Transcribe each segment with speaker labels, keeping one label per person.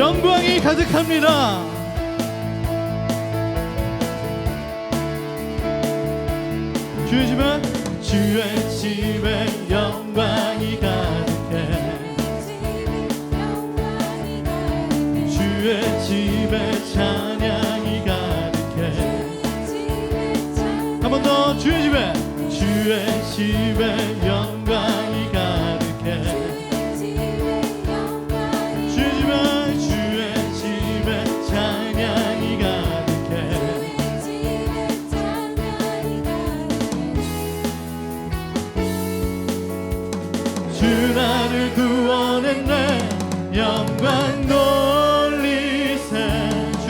Speaker 1: 영광이 가득합니다. 주의 집에 주의 집에 영광이 가득해 주의 집에 찬양이 가득해 한 번 더 주의 집에 주의 집에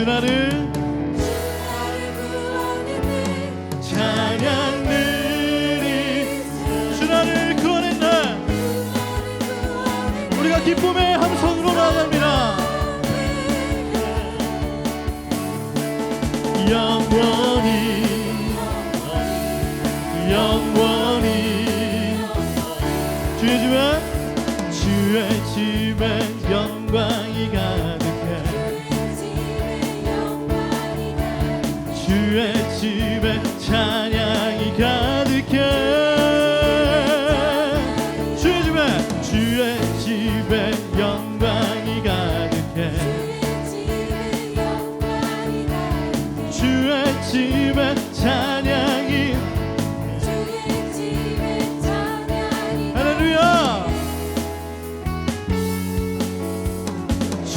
Speaker 1: 나를 찬양 드리 주 나를 구원했네 우리가 기쁨의 함성으로 나아갑니다. 영원히 영원히 주의 집에 주의 집에 영광이 가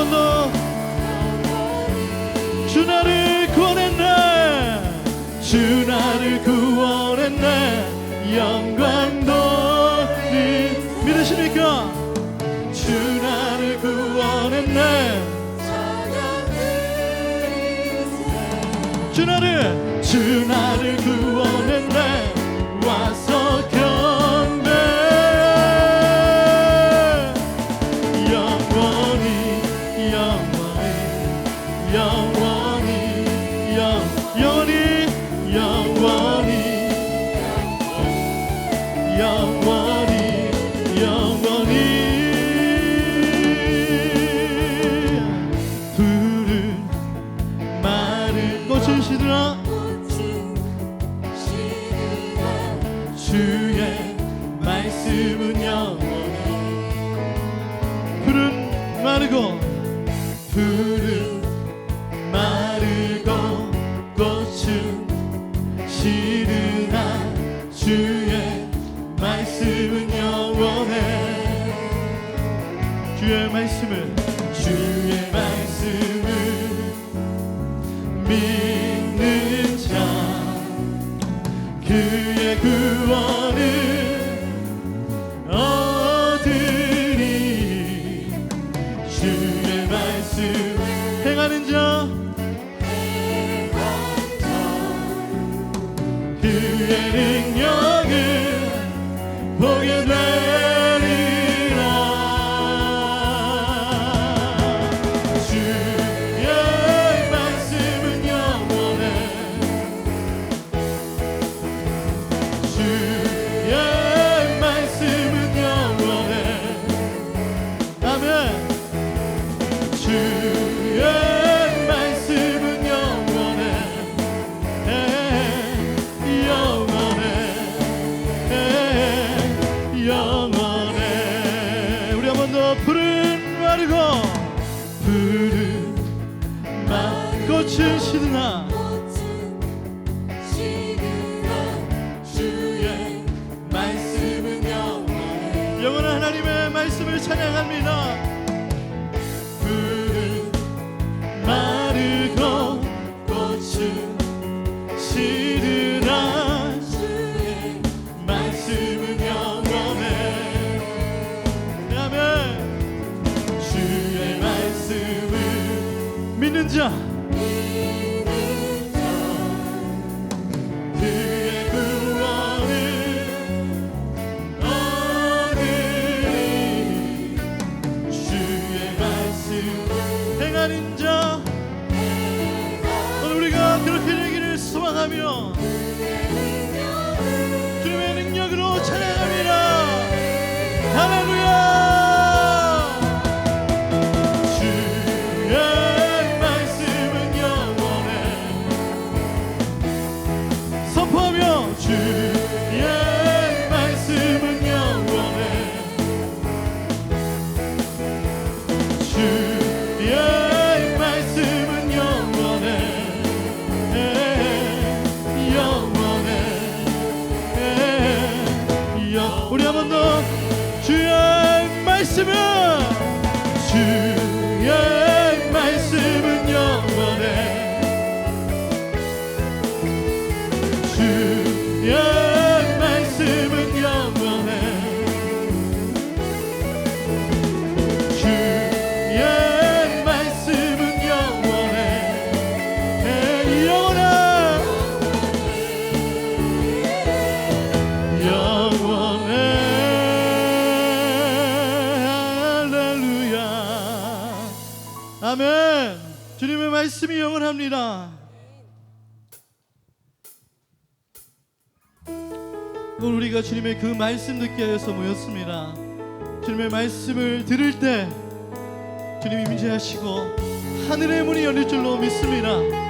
Speaker 1: 번 더. 주 나를 구원했네. 주 나를 구원했네. 영광 돌리 믿으십니까? 주 나를 구원했네. 주 나를 주 나를 구원했네 주의 말씀을 주의 말씀을 믿는 자 그의 구원을 얻으리. 주의 말씀 행하는 자 그의 능력 찬양합니다. 푸른 마르고 꽃은 시르라 주의 말씀은 영원해. 아멘 주의 말씀을 믿는 자. 말씀은 주의 말씀은 영원해. 주 말씀이 영원합니다. 오늘 우리가 주님의 그 말씀 듣기 위해서 모였습니다. 주님의 말씀을 들을 때 주님이 임재하시고 하늘의 문이 열릴 줄로 믿습니다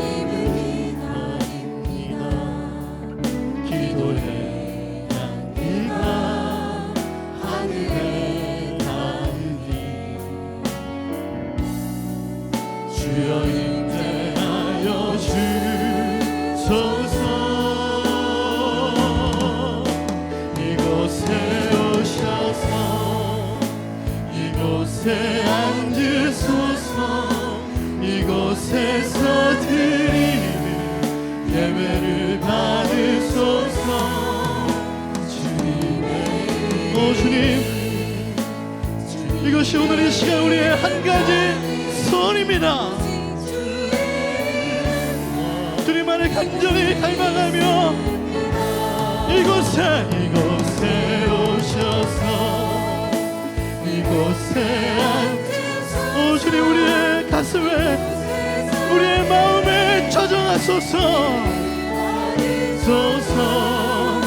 Speaker 1: 이곳에 앉으소서. 이곳에서 드리는 예배를 받으소서. 주님의 오 주님. 이것이 오늘 이 시간 우리의 한 가지 소원입니다. 주님 안에 간절히 갈망하며 이곳에 가슴에 우리의 마음에 저정하소서. 소서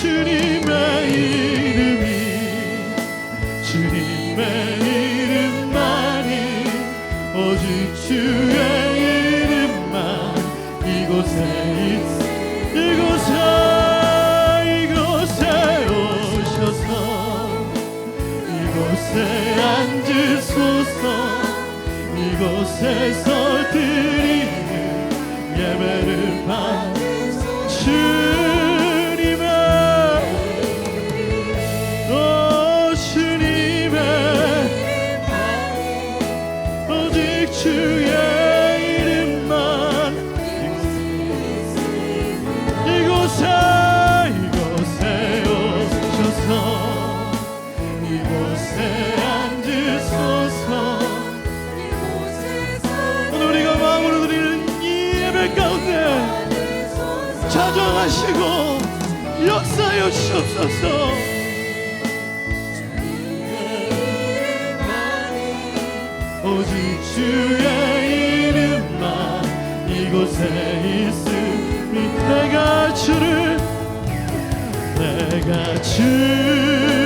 Speaker 1: 주님의 이름이 주님의 이름만이 주의 이름만 이곳에 있 이곳에 이곳에 앉으소서 이곳에서 드리는 예배를 받 오직 주의 이름만 이곳에 있으니 내가 주를 내가 주를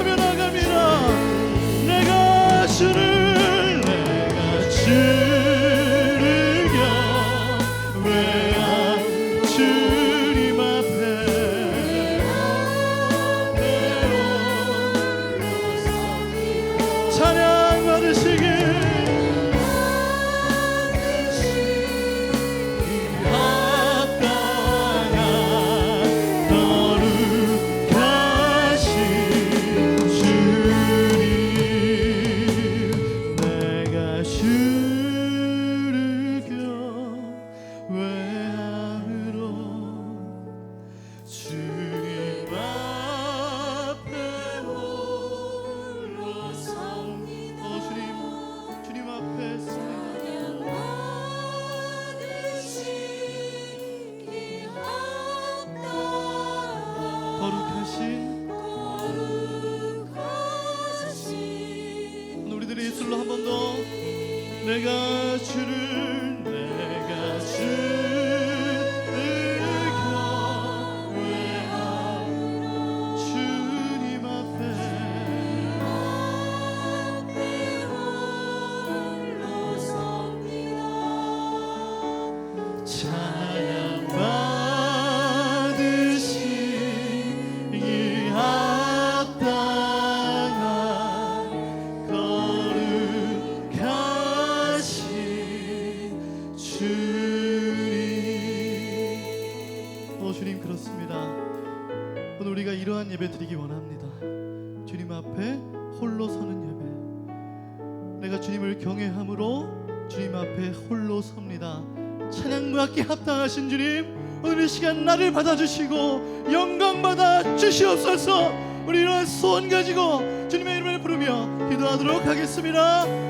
Speaker 1: 고백하며 나갑니다. 내가 주를 주님 오 주님 그렇습니다 오늘 우리가 이러한 예배 드리기 원합니다 주님 앞에 홀로 서는 예배 내가 주님을 경외함으로 주님 앞에 홀로 섭니다. 함께 합당하신 주님, 오늘 이 시간 나를 받아주시고 영광 받아 주시옵소서. 우리 이러한 소원 가지고 주님의 이름을 부르며 기도하도록 하겠습니다.